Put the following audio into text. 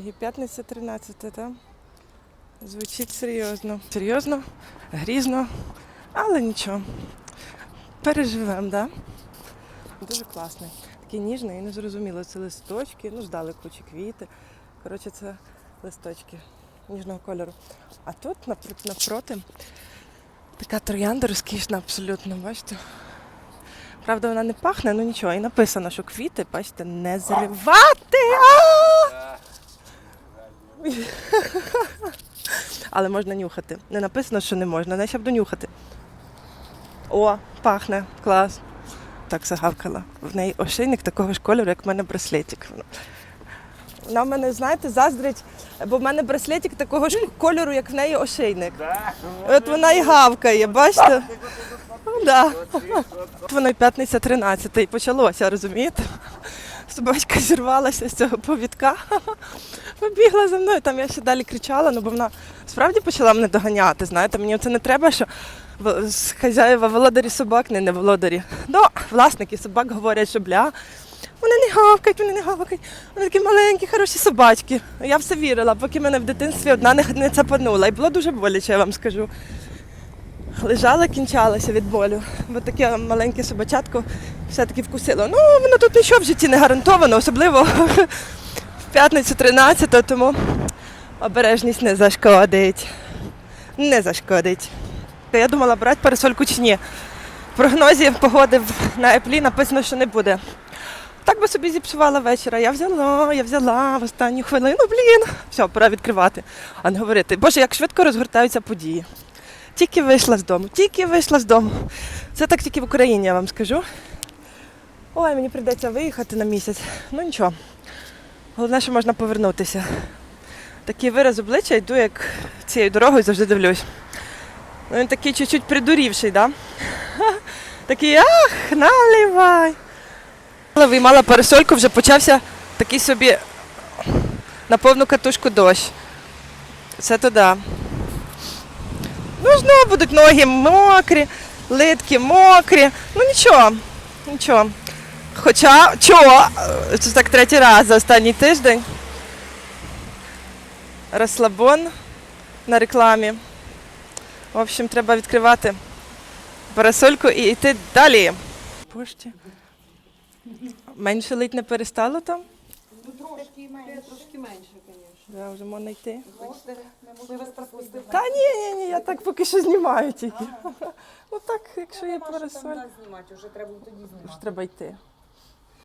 П'ятниця 13, так? Звучить серйозно. Серйозно, грізно, але нічого. Переживемо, так? Да? Дуже класний. Такий ніжний і незрозуміло. Це листочки, ну, ждали кучі квіти. Коротше, це листочки ніжного кольору. А тут напр- навпроти така троянда розкішна абсолютно, бачите? Правда, вона не пахне, ну нічого. І написано, що квіти, бачите, не зривати. Але можна нюхати. Не написано, що не можна, значить я буду нюхати. О, пахне, клас. Так загавкала. В неї ошейник такого ж кольору, як в мене браслетик. Вона в мене, знаєте, заздрить, бо в мене браслетик такого ж кольору, як в неї ошейник. От вона і гавкає, бачите? Да. От Воно й п'ятниця 13 і почалося, розумієте? Собачка зірвалася з цього повідка, побігла за мною. Там я ще далі кричала, ну бо вона справді почала мене доганяти. Знаєте, мені це не треба, що з хазяєва володарі собак, не, не володарі. Ну, власники собак говорять, що бля. Вони не гавкають, вони не гавкають. Вони такі маленькі, хороші собачки. Я все вірила, поки мене в дитинстві одна не, цапанула. І було дуже боляче, я вам скажу. Лежала, кінчалася від болю, бо таке маленьке собачатко все-таки вкусило. Ну, воно тут нічого в житті не гарантовано, особливо в п'ятницю 13, тому обережність не зашкодить. Не зашкодить. Я думала, брати парасольку чи ні. В прогнозі погоди на еплі написано, що не буде. Так би собі зіпсувала вечора. Я взяла, я взяла в останню хвилину, блін. Все, пора відкривати. А не говорити, боже, як швидко розгортаються події. Тільки вийшла з дому, тільки вийшла з дому. Це так тільки в Україні, я вам скажу. Ой, мені прийдеться виїхати на місяць. Ну нічого. Головне, що можна повернутися. Такий вираз обличчя йду, як цією дорогою завжди дивлюсь. Ну, він такий чуть-чуть придурівший, да? Такий ах, наливай. Але виймала парасольку, вже почався такий собі на повну катушку дощ. Це то да. Ну, знову будуть ноги мокрі, литки мокрі. Ну нічого, нічого. Хоча, чого, це так третій раз за останній тиждень. Розслабон на рекламі. В общем, треба відкривати парасольку і йти далі. Пошті. Менше лить не перестало там? Трошки менше. Трошки менше, звісно. Да, вже можна йти. Бачите, ми вас пропустили. Та ні, ні, ні, я так поки що знімаю тільки. Ну так, якщо є там парасоль, нас знімати, вже треба тоді знімати. Вже треба йти.